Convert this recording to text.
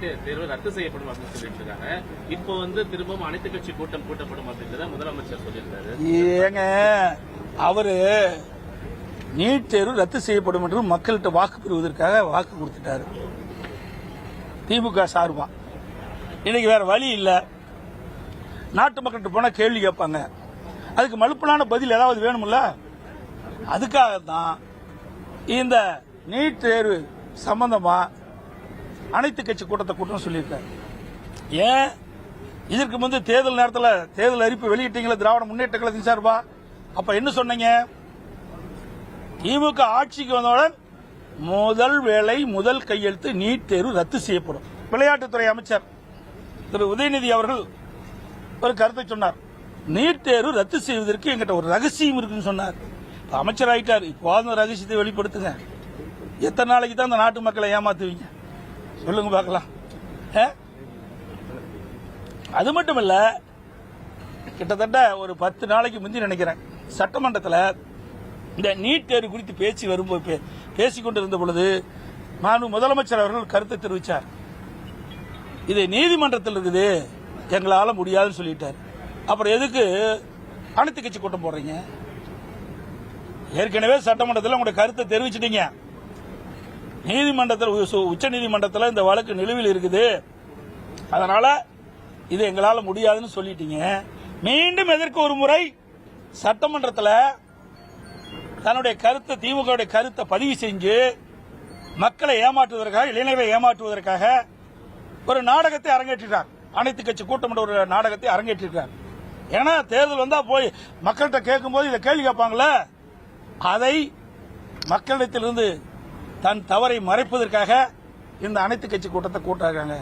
தேர்வு ரத்து செய்யப்படும் அப்படின்னு சொல்லிட்டு இருக்காங்க இப்போ வந்து திரும்பவும் அனைத்து கட்சி கூட்டம் கூட்டப்படும் அப்படின்றத முதலமைச்சர் சொல்லியிருக்காரு. ஏங்க அவரு நீட் தேர்வு ரத்து செய்யப்படும் என்று மக்கள்கிட்ட வாக்கு பெறுவதற்காக வாக்கு கொடுத்துட்டாரு. திமுக சார்பா? இன்னைக்கு வேற வழி இல்ல. நாட்டு மக்கள்கிட்ட போனா கேள்வி கேட்பாங்க. அதுக்கு மலுப்பலான பதில் ஏதாவது வேணும்ல? அதுக்காக தான் இந்த நீட் தேர்வு சம்பந்தமா அனைத்து கட்சி கூட்டத்தை கூட்டம் சொல்லியிருக்காரு. ஏன்? இதற்கு முந்தைய தேர்தல் நேரத்தில் தேர்தல் அறிப்பு வெளியிட்டீங்களா திராவிட முன்னேற்ற கழகத்தின் சார்பா? அப்ப என்ன சொன்னீங்க? திமுக ஆட்சிக்கு வந்தவுடன் முதல் வேலை முதல் கையெழுத்து நீட் தேர்வு ரத்து செய்யப்படும். விளையாட்டுத்துறை அமைச்சர் திரு உதயநிதி அவர்கள் ஒரு கருத்தை சொன்னார். நீட் தேர்வு ரத்து செய்வதற்கு எங்கிட்ட ஒரு ரகசியம் இருக்குன்னு சொன்னார். அமைச்சர் ஆயிட்டார். இப்போ அந்த ரகசியத்தை வெளிப்படுத்துங்க. எத்தனை நாளைக்கு தான் அந்த நாட்டு மக்களை ஏமாத்துவீங்க? சொல்லுங்க பார்க்கலாம். அது மட்டும் இல்ல கிட்டத்தட்ட ஒரு பத்து நாளைக்கு முந்தி நினைக்கிறேன் சட்டமன்றத்தில் இந்த நீட் தேர்வு குறித்து பேச்சு வரும்போது பே- பேசிக் கொண்டிருந்த பொழுது மாண்பு முதலமைச்சர் அவர்கள் கருத்தை தெரிவித்தார் இது நீதிமன்றத்தில் இருக்குது எங்களால் முடியாதுன்னு சொல்லிட்டார். அப்புறம் எதுக்கு அனைத்து கட்சி கூட்டம் போடுறீங்க? ஏற்கனவே சட்டமன்றத்தில் உங்களுடைய கருத்தை தெரிவிச்சிட்டீங்க. நீதிமன்றத்தில் உச்ச நீதிமன்றத்தில் இந்த வழக்கு நிலுவையில் இருக்குது. அதனால இது எங்களால் முடியாதுன்னு சொல்லிட்டீங்க. மீண்டும் எதற்கு ஒரு முறை சட்டமன்றத்தில் தன்னுடைய கருத்தை திமுக கருத்தை பதிவு செஞ்சு மக்களை ஏமாற்றுவதற்காக இளைஞர்களை ஏமாற்றுவதற்காக ஒரு நாடகத்தை அரங்கேற்றிட்டார் அனைத்து கட்சி கூட்டம் ஒரு நாடகத்தை அரங்கேற்றிருக்கார் ஏன்னா தேர்தல் வந்தா போய் மக்கள்கிட்ட கேட்கும்போது இதை கேள்வி கேட்பாங்களே அதை மக்களிடத்திலிருந்து தன் தவறை மறைப்பதற்காக இந்த அனைத்து கட்சி கூட்டத்தை கூட்டாங்க